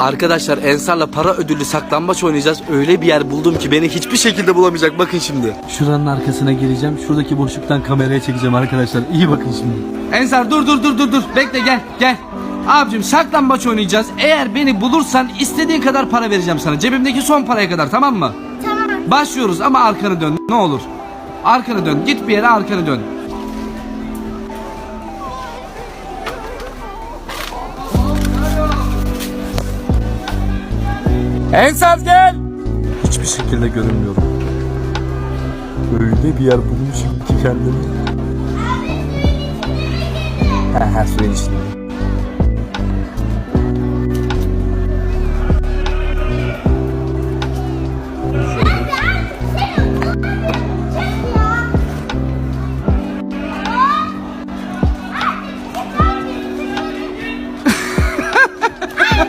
Arkadaşlar Ensar'la para ödüllü saklambaç oynayacağız. Öyle bir yer buldum ki beni hiçbir şekilde bulamayacak. Bakın şimdi. Şuranın arkasına gireceğim. Şuradaki boşluktan kameraya çekeceğim arkadaşlar. İyi bakın şimdi. Ensar dur dur dur dur dur. Bekle gel gel. Abicim saklambaç oynayacağız. Eğer beni bulursan istediğin kadar para vereceğim sana. Cebimdeki son paraya kadar tamam mı? Tamam. Başlıyoruz ama arkanı dön ne olur. Arkanı dön. Git bir yere arkanı dön. Ensar gel. Hiçbir şekilde görünmüyorum. Öyle bir yer bulmuşum ki kendimi. Ha ha suyun içinde.